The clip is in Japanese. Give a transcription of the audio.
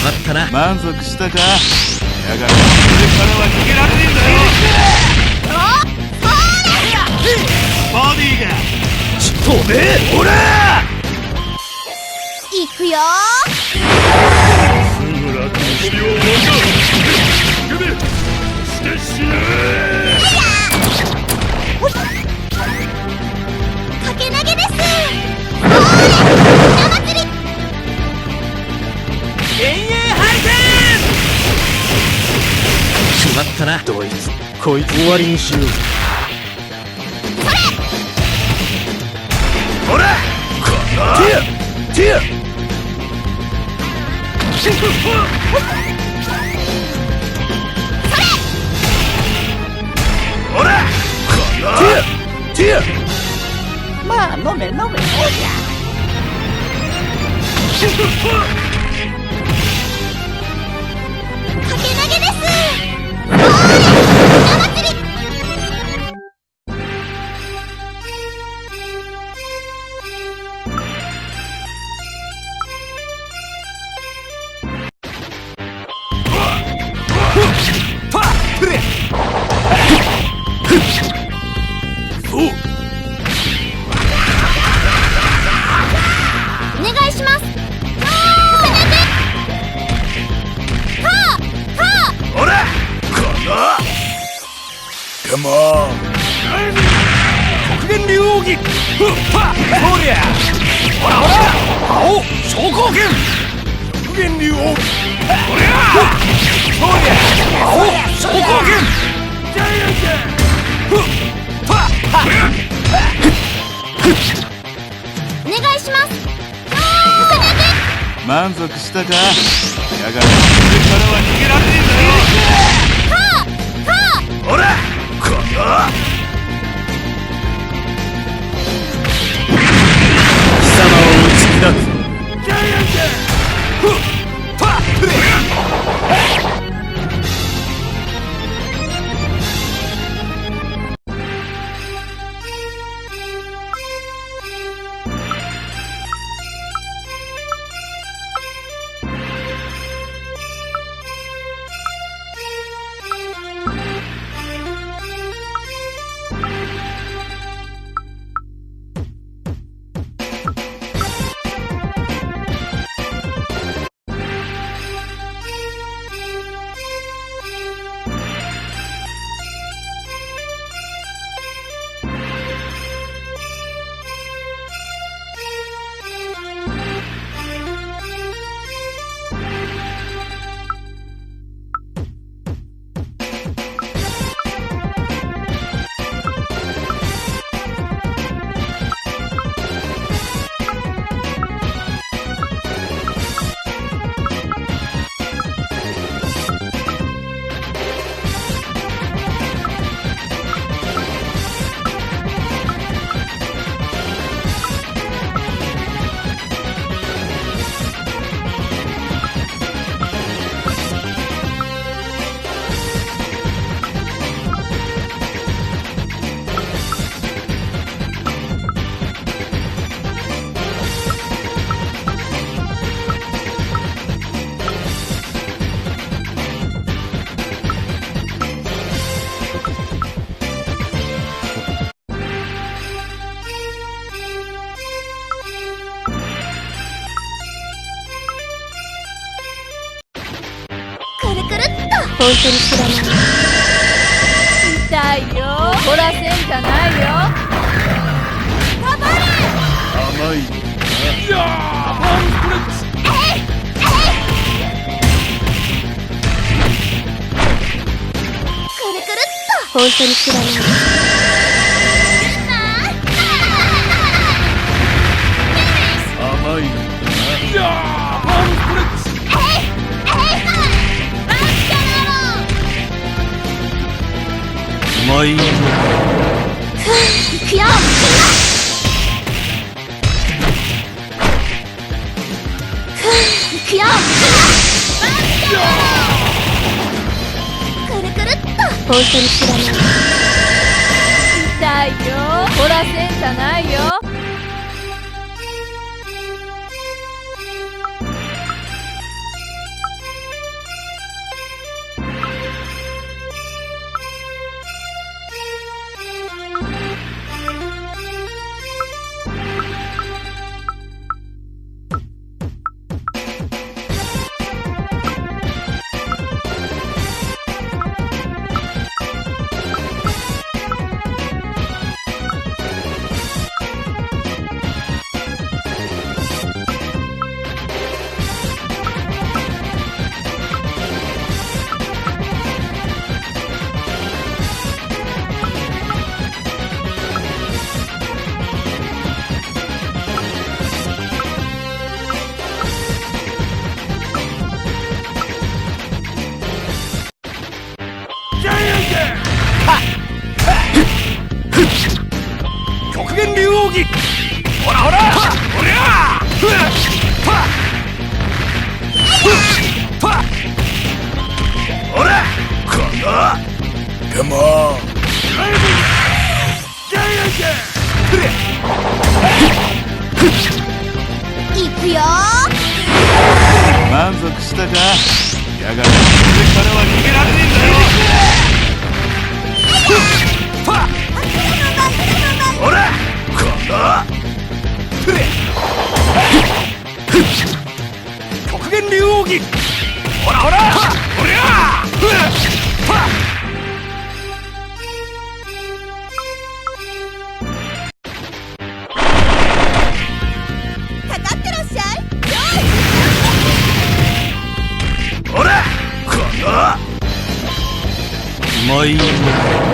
しまったな満足したか？やがて。上からは逃げられねえんだよ。ボディが。飛べほらいくよどいつこいつ終わりにしよう。それほらこのティアティアそれほらこのティアティアまあ飲め飲めおりかカモン極限竜王儀ふっはっそりゃほらほら青昇降拳極限竜王ほりゃそりゃ青昇降拳ジャイアンふっはっはお願いします満足したかやがて上からは逃げられねえんだよはあはあほら貴様を打ち砕く本当に知らない痛いよ。怒らせんじゃないよ。頑張れ。甘いいやーコンプレックスくるくるっと本当に知らない。い。くよいくよくるくるっと本当に知らない痛いよほらせんじゃないよいくよ。満足したか？やがて風からは逃げられねえんだよ。ほら極限竜王儀ほらほら么意？